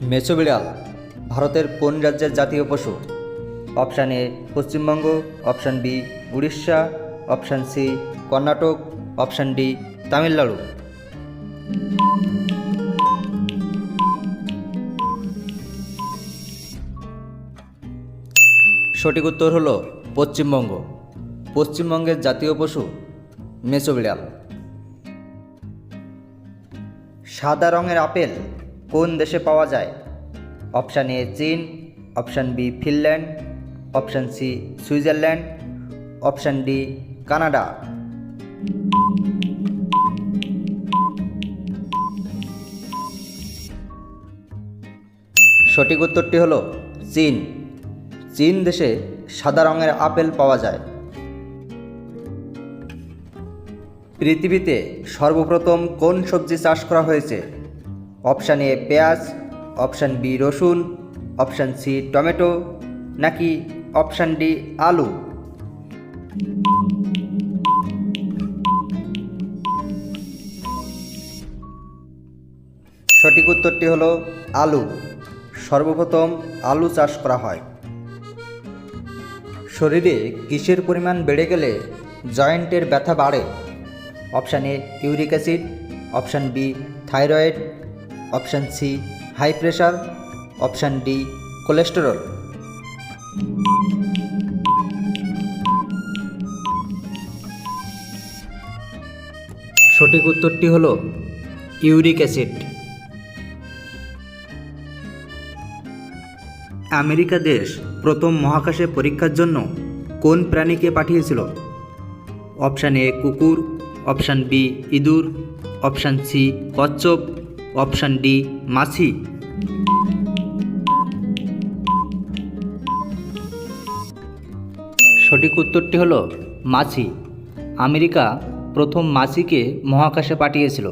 মেছো বিড়াল ভারতের কোন রাজ্যের জাতীয় পশু? Option A, Paschimbanga, option B, Orissa, option C, Karnataka, option D, Tamil Nadu. সঠিক উত্তর হলো পশ্চিমবঙ্গ। পশ্চিমবঙ্গের জাতীয় পশু মেছো বিড়াল সাদা রঙের আপেল কোন দেশে পাওয়া যায়? অপশান এ চীন, option B Finland, option C Switzerland, option D Canada. সঠিক উত্তরটি হলো চীন। চীন দেশে সাদা রঙের আপেল পাওয়া যায়। পৃথিবীতে সর্বপ্রথম কোন সবজি চাষ করা হয়েছে? অপশান এ পেঁয়াজ, অপশান বি রসুন, অপশান সি টমেটো, নাকি অপশান ডি আলু? সঠিক উত্তরটি হলো আলু। সর্বপ্রথম আলু চাষ করা হয়। শরীরে কিসের পরিমাণ বেড়ে গেলে জয়েন্টের ব্যথা বাড়ে? Option A uric acid, option B thyroid option C, high pressure, option D, cholesterol. সঠিক উত্তরটি হল ইউরিক অ্যাসিড। আমেরিকা দেশ প্রথম মহাকাশে পরীক্ষার জন্য কোন প্রাণীকে পাঠিয়েছিল? অপশান এ কুকুর, অপশান বি ইঁদুর, অপশান সি কচ্ছপ অপশান ডি মাছি। সঠিক উত্তরটি হল মাছি। আমেরিকা প্রথম মাছিকে মহাকাশে পাঠিয়েছিল।